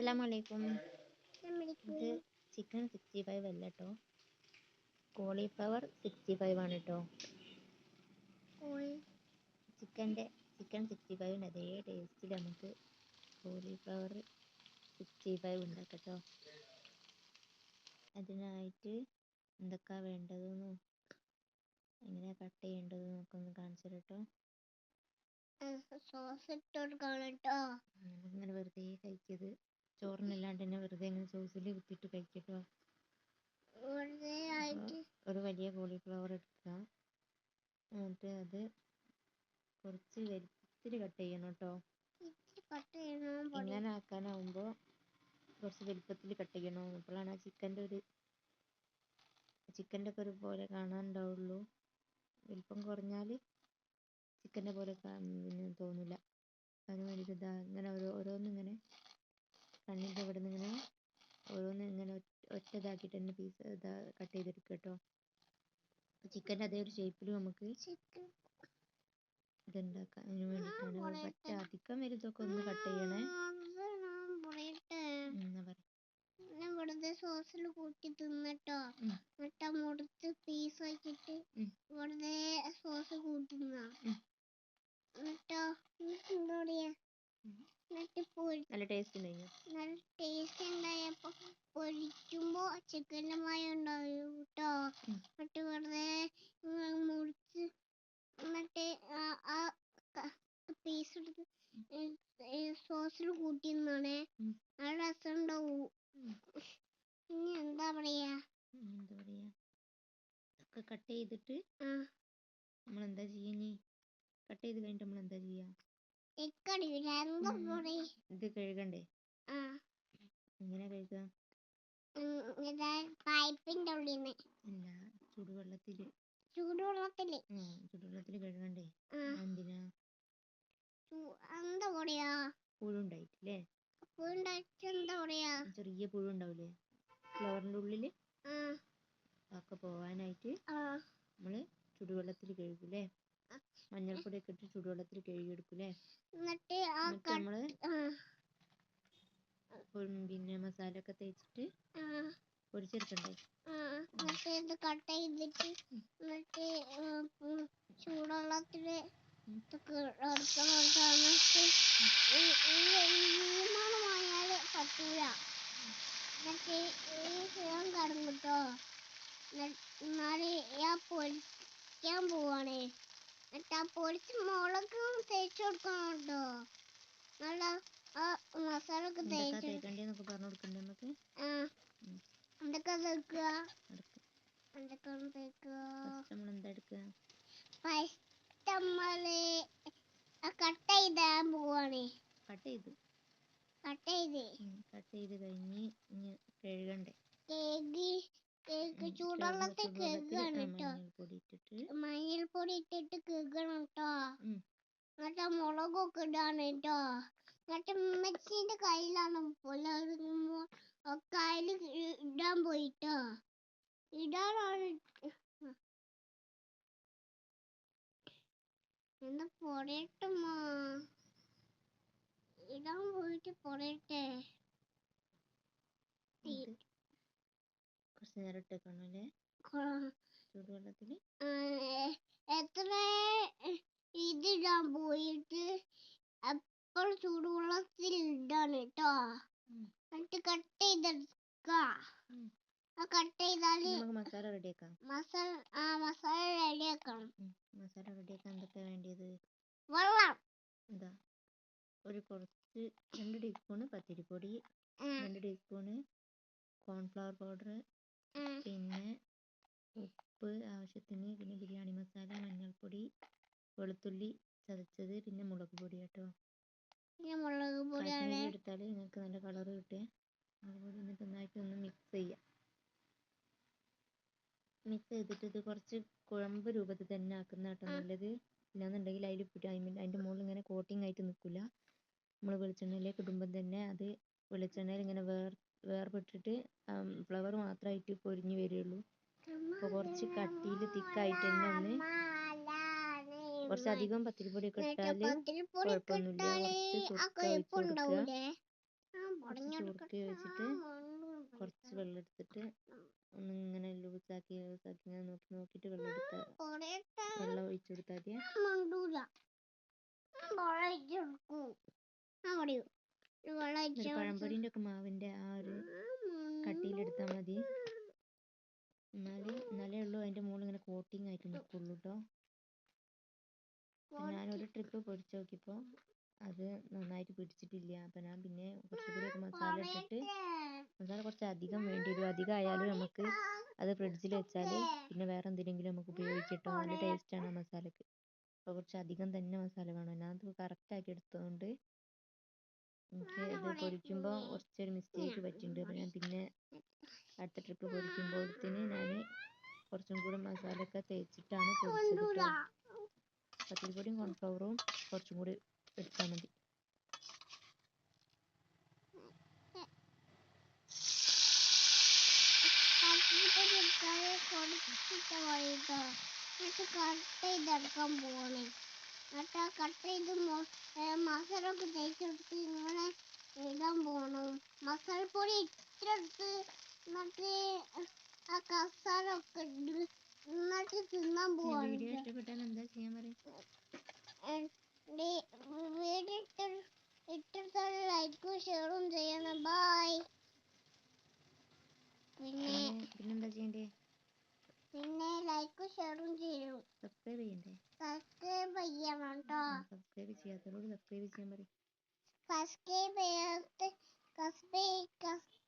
അസ്സലാമലൈക്കും. ഇത് chicken sixty five അല്ല കേട്ടോ കോളിഫ്ലവർ സിക്സ്റ്റി ഫൈവ് ആണ് കേട്ടോ ചിക്കന്റെ ചിക്കൻ സിക്സ്റ്റി ഫൈവിന്റെ അതേ ടേസ്റ്റിൽ നമുക്ക് കോളിഫ്ലവർ സിക്സ്റ്റി ഫൈവ് ഉണ്ടാക്കാം കേട്ടോ അതിനായിട്ട് എന്തൊക്കെയാ വേണ്ടതെന്നും എങ്ങനെയാ കട്ട് ചെയ്യേണ്ടതെന്നും ഒക്കെ ഒന്ന് കാണിച്ചു കേട്ടോ സോസ് ഇട്ട് കൊടുക്കണം കേട്ടോ ഇങ്ങനെ വെറുതെ കഴിക്കത് ചോറിനല്ലാണ്ട് തന്നെ വെറുതെ ഇങ്ങനെ സോസിൽ കുത്തിയിട്ട് കഴിക്കട്ടോ. ഒരു വലിയ കോളിഫ്ലവർ എടുക്കുക. എന്നിട്ട് അത് കുറച്ച് ഇത്തിരി കട്ട് ചെയ്യണം കേട്ടോ. ഇങ്ങനെ ആക്കാനാവുമ്പോൾ കുറച്ച് വലിപ്പത്തിൽ കട്ട് ചെയ്യണം. അപ്പോഴാണ് ആ ചിക്കന്റെ ഒരു ചിക്കന്റെ ഒക്കെ ഒരു പോലെ കാണാനുണ്ടാവുള്ളൂ. വലിപ്പം കുറഞ്ഞാൽ ചിക്കന്റെ പോലെ പിന്നെ തോന്നില്ല അതിന് വേണ്ടിയിട്ട് ഇതാ ഇങ്ങനെ ഓരോ ഓരോന്നിങ്ങനെ കണ്ണിന്റെ ഇവിടെ നിന്ന് ഇങ്ങനെ ഓരോന്ന് ഇങ്ങനെ ഒറ്റ- ഇതാക്കിയിട്ട് തന്നെ പീസ് ഇതാ കട്ട് ചെയ്തെടുക്കുക കേട്ടോ ചിക്കന്റെ അതേ ഒരു ഷേപ്പിൽ നമുക്ക് ചിക്കൻ ഇതുണ്ടാക്കാം. അതിന് വേണ്ടിയിട്ടാണ് പറ്റ അധികം വലുതൊക്കെ ഒന്ന് കട്ട് ചെയ്യണേ. സോസിൽ കൂട്ടി തിന്നട്ടോ. എന്നിട്ട് മുറിച്ച് പീസ് ആക്കിയിട്ട്. വെറുതെ സോസ് കൂട്ടുന്ന ഉം. എന്നിട്ടോ നല്ല ടേസ്റ്റ് ഉണ്ടായിരുന്നു നല്ല ടേസ്റ്റ് ഉണ്ടായപ്പോ പൊരിക്കുമ്പോ ചിക്കന്റെ മയം ഉണ്ടാവും കേട്ടോ. എന്നിട്ട് വെറുതെ മുറിച്ച് എന്നിട്ട് ആ- പീസ് എടുത്ത് സോസിൽ കൂട്ടി നിന്നാണേ. നല്ല രസം ഉണ്ടാവും. ഇനി എന്താ പറയാ? എന്താ പറയാ? ഒക്കെ കട്ട് ചെയ്തിട്ട് നമ്മൾ എന്താ ചെയ്യാ ഇനി കട്ട് ചെയ്ത് കഴിഞ്ഞിട്ട് നമ്മൾ എന്താ ചെയ്യാ? ഇത് കഴുകണ്ടേ? എങ്ങനെ കഴുകാ? പൈപ്പിന്റെ ഉള്ളിൽ അല്ല ചൂടുവെള്ളത്തിൽ. ചൂടുവെള്ളത്തിൽ. ചൂടുവെള്ളത്തിൽ കഴുകണ്ടേ? എന്തിനാ എന്താ പറയാ പുഴുണ്ടായിട്ടില്ലേ? ഉണ്ടായിട്ട് എന്താ പറയാ ചെറിയ പുഴു ഫ്ലവറിന്റെ ഉള്ളിൽ? ഒക്കെ പോവാനായിട്ട് ആ. നമ്മൾ ചൂടുവെള്ളത്തിൽ കഴുകൂലേ മഞ്ഞൾപ്പൊടിയൊക്കെ ഇട്ട് ചൂടുവെള്ളത്തിൽ കഴുകിയെടുക്കൂലേ എന്നിട്ട് നമ്മൾ പിന്നെ മസാല ഒക്കെ തേച്ചിട്ട് പൊരിച്ചെടുക്കണ്ടേ ആ എന്നിട്ട് ഇത് കട്ട് ചെയ്തിട്ട് എന്നിട്ട് ചൂടുവെള്ളത്തിൽ പറ്റൂല. എന്നിട്ട് ഈ കടന്നു കേട്ടോ എന്നാൽ ഞാൻ പൊരിക്കാൻ പോവാണ്. പൊരിച്ച് മുളക് തേച്ച് കൊടുക്കണം കേട്ടോ നല്ല ആ മസാല ഒക്കെ തേച്ച് തേക്കണ്ടേന്നൊക്കെ പറഞ്ഞു കൊടുക്കണ്ടേ നമുക്ക്. എന്തൊക്കെ തേക്കുക? ഫസ്റ്റ് നമ്മൾ എന്താ എടുക്കുക? ഫസ്റ്റ് നമ്മൾ കട്ട് ചെയ്താൻ പോവാണ്. കട്ട് ചെയ്ത്. കട്ട് ചെയ്ത്. കട്ട് ചെയ്ത് കഴിഞ്ഞ് ഇനി കഴുകണ്ടേ? ചൂടുവെള്ളത്തിൽ ആ കേട്ടോ മഞ്ഞൾപ്പൊടി ഇട്ടിട്ട്. കേക്കണം കേട്ടോ. എന്നിട്ട് മുളകൊക്കെ ഇടാണ് കേട്ടോ എന്നിട്ട് ഉമ്മച്ചിന്റെ കയ്യിലാണ് കയ്യിൽ ഇടാൻ പോയിട്ടോ ഇടാനാണ് എന്നാ പൊടയട്ടമ്മ ഇടാൻ പോയിട്ട് പൊടയട്ടെ ഈ- ഇത് കുറച്ച് നേരം ഇട്ടേക്കണം അല്ലേ? ചൂടുവെള്ളത്തിൽ എത്ര ഇതിടാൻ പോയിട്ട് അപ്പോൾ ചൂടുവെള്ളത്തിൽ ഇടാണ് കേട്ടോ. എന്നിട്ട് കട്ട് ചെയ്തെടുക്ക. കട്ട് ചെയ്താൽ മസാല റെഡിയാക്കാം. മസാല ആ മസാല റെഡിയാക്കണം. മസാല റെഡിയാക്കാൻ എന്തൊക്കെയാ വേണ്ടിയത്? വെള്ളം. എന്താ? ഒരു കുറച്ച് രണ്ട് ടീസ്പൂണ് പത്തിരിപ്പൊടി രണ്ട് ടീസ്പൂണ് കോൺഫ്ലവർ പൗഡർ പിന്നെ ഉപ്പ് ആവശ്യത്തിന് പിന്നെ ബിരിയാണി മസാല മഞ്ഞൾപ്പൊടി വെളുത്തുള്ളി ചതച്ചത് പിന്നെ മുളക് പൊടി കേട്ടോ കാശ്മീരി എടുത്താൽ നിങ്ങൾക്ക് നല്ല കളർ കിട്ടുക അതുപോലെ എന്നിട്ട് നന്നായിട്ട് ഒന്ന് മിക്സ് ചെയ്യുക മിക്സ് ചെയ്തിട്ട് ഇത് കുറച്ച് കുഴമ്പ് രൂപത്തിൽ തന്നെ ആക്കുന്ന കേട്ടോ. നല്ലത്. ഇല്ലാന്നുണ്ടെങ്കിൽ അതിൽ അതിന്റെ മുകളിൽ ഇങ്ങനെ കോട്ടിംഗ് ആയിട്ട് നിൽക്കില്ല. നമ്മൾ വെളിച്ചെണ്ണയിലേക്ക് ഇടുമ്പം തന്നെ അത് വെളിച്ചെണ്ണയിൽ ഇങ്ങനെ വേർ വേർപെട്ടിട്ട് ഫ്ലവർ മാത്രമായിട്ട് പൊരിഞ്ഞ് വരികയുള്ളൂ അപ്പോൾ കുറച്ച് കട്ടിയിൽ തിക്കായിട്ട് തന്നെ ഒന്ന് കുറച്ചധികം പത്തിരിപ്പൊടിയൊക്കെ. ഇട്ടാൽ കുറച്ച് ആ സുർക്ക ഒഴിച്ച് കൊടുക്കുക. കുറച്ച് ചുരുക്കി വെച്ചിട്ട് കുറച്ച് വെള്ളം എടുത്തിട്ട് ഒന്ന് ഇങ്ങനെ ലൂസാക്കി ലൂസാക്കി ഇങ്ങനെ നോക്കി നോക്കിയിട്ട് വെള്ളം എടുക്ക വെള്ളം ഒഴിച്ചു കൊടുത്താൽ മതി പഴംപൊരിന്റെ ഒക്കെ മാവിന്റെ ആ ഒരു കട്ടിയിലെടുത്താൽ മതി. എന്നാലേ എന്നാലേ ഉള്ളൂ. അതിന്റെ മുകളിൽ ഇങ്ങനെ കോട്ടിങ് ആയിട്ട് നിൽക്കുള്ളൂ കേട്ടോ ഞാനൊരു ട്രിപ്പ് പൊരിച്ച് നോക്കിയപ്പോൾ അത് നന്നായിട്ട് പിടിച്ചിട്ടില്ല. അപ്പം ഞാൻ പിന്നെ കുറച്ചുകൂടി മസാല ഇട്ടിട്ട് മസാല കുറച്ച് അധികം വേണ്ടി വരും അധികം ആയാലും നമുക്ക് അത് ഫ്രിഡ്ജിൽ വെച്ചാൽ പിന്നെ വേറെ എന്തിനെങ്കിലും നമുക്ക് ഉപയോഗിച്ചിട്ടോ നല്ല ടേസ്റ്റാണ് ആ മസാലക്ക്. അപ്പോൾ കുറച്ച് അധികം തന്നെ മസാല വേണം. ഞാൻ അത് കറക്റ്റാക്കി എടുത്തതുകൊണ്ട് എനിക്ക് ഇത് പൊരിക്കുമ്പോ കുറച്ചൊരു മിസ്റ്റേക്ക് പറ്റിയിട്ടുണ്ട്. അപ്പോൾ ഞാൻ പിന്നെ അടുത്ത ട്രിപ്പ് പൊരിക്കുമ്പോഴത്തേന് ഞാൻ കുറച്ചും കൂടി മസാലയൊക്കെ തേച്ചിട്ടാണ് പൊരിച്ചത് കേട്ടോ പത്തിരിപ്പൊടിയും കോൺഫ്ലവറും കുറച്ചും കൂടി എടുത്താൽ മതി. കട്ട് ചെയ്തെടുക്കാൻ പോണേ ആ കട്ട് ചെയ്ത് മസാലൊക്കെ തേച്ചെടുത്ത് ഇങ്ങനെ ഇടാൻ പൊടി മസാലപ്പൊടി ഇട്ടെടുത്ത് എന്നിട്ട് ആ കസാല ഒക്കെ എന്നിട്ട് തിന്നാൻ പോവാണ്. വീഡിയോ ഇഷ്ടപ്പെട്ടാൽ എന്താ ചെയ്യാൻ പറയും? വീഡിയോ ഇട്ട ഇട്ടെടുത്താൽ ലൈക്കും ഷെയറും ചെയ്യണം. ബൈ പിന്നെ പിന്നെന്താ ചെയ്യണ്ടേ? ലൈക്കും ഷെയറും ചെയ്യും. സബ്സ്ക്രൈബ് ചെയ്യണ്ടേ? സബ്സ്ക്രൈബ് ചെയ്യണം കേട്ടോ സബ്സ്ക്രൈബ് ചെയ്യാത്തവരോട് സബ്സ്ക്രൈബ് ചെയ്യാൻ പറയും. സബ്സ്ക്രൈബ് ചെയ്യാത്ത സബ്സ്ക്രൈബ് സബ്സ്ക്രൈബ്